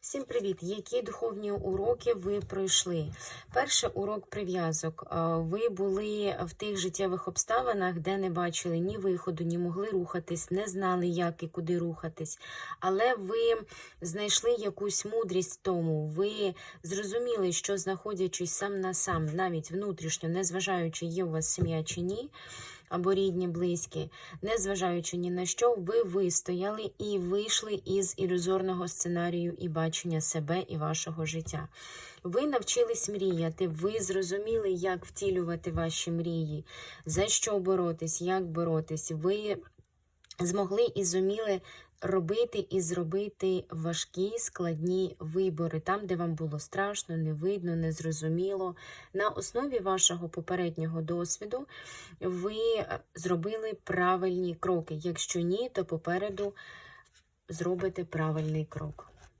Всім привіт! Які духовні уроки ви пройшли? Перший урок прив'язок. Е, Ви були в тих життєвих обставинах, де не бачили ні виходу, ні могли рухатись, не знали, як і куди рухатись. Але ви знайшли якусь мудрість в тому. Ви зрозуміли, що знаходячись сам на сам, навіть внутрішньо, незважаючи, є у вас сім'я чи ні. Або рідні, близькі, незважаючи ні на що, ви вистояли і вийшли із ілюзорного сценарію і бачення себе і вашого життя. Ви навчились мріяти, ви зрозуміли, як втілювати ваші мрії, за що боротись, як боротись. Ви змогли і зуміли робити і зробити важкі складні вибори там, де вам було страшно, не видно, незрозуміло. На основі вашого попереднього досвіду ви е, зробили правильні кроки. Якщо ні, то попереду зробите правильний крок.